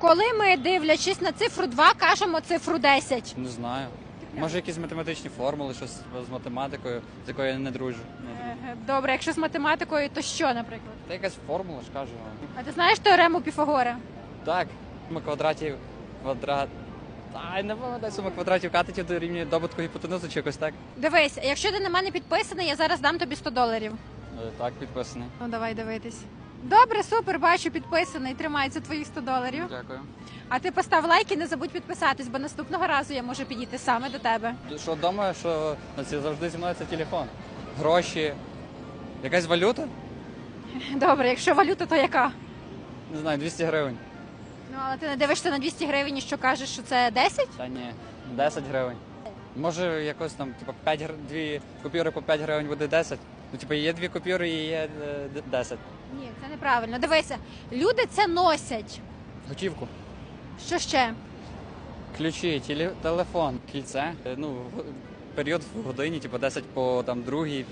Коли ми, дивлячись на цифру 2, кажемо цифру 10. Не знаю. Може, якісь математичні формули, щось з математикою, з якою я не дружу. Добре, якщо з математикою, то що, наприклад? Та якась формула ж кажу. А ти знаєш теорему Піфагора? Так, сума квадратів квадрат. Ай, не пам'ятаю, сума квадратів катетів дорівнює добутку гіпотенузи чи якось так. Дивись, якщо ти на мене підписаний, я зараз дам тобі 100 доларів. Е, Так, підписаний. Ну давай дивитись. Добре, супер, бачу, підписаний. Тримається твоїх 100 доларів. Дякую. А ти постав лайк і не забудь підписатись, бо наступного разу я можу підійти саме до тебе. Що думаю, що це завжди зі мною це телефон. Гроші. Якась валюта? Добре, якщо валюта, то яка? Не знаю, 200 гривень. Ну але ти не дивишся на 200 гривень і що кажеш, що це 10? Та ні, 10 гривень. Може, якось там, типу, 5 гр... дві купюри по 5 гривень буде 10. Ну, типу, є дві купюри і є е, 10. Ні, це неправильно. Дивися, люди це носять. Готівку. Що ще? Ключі, теле- телефон, кільце. Е, Ну, в- період в годині, типу 10 по там другій.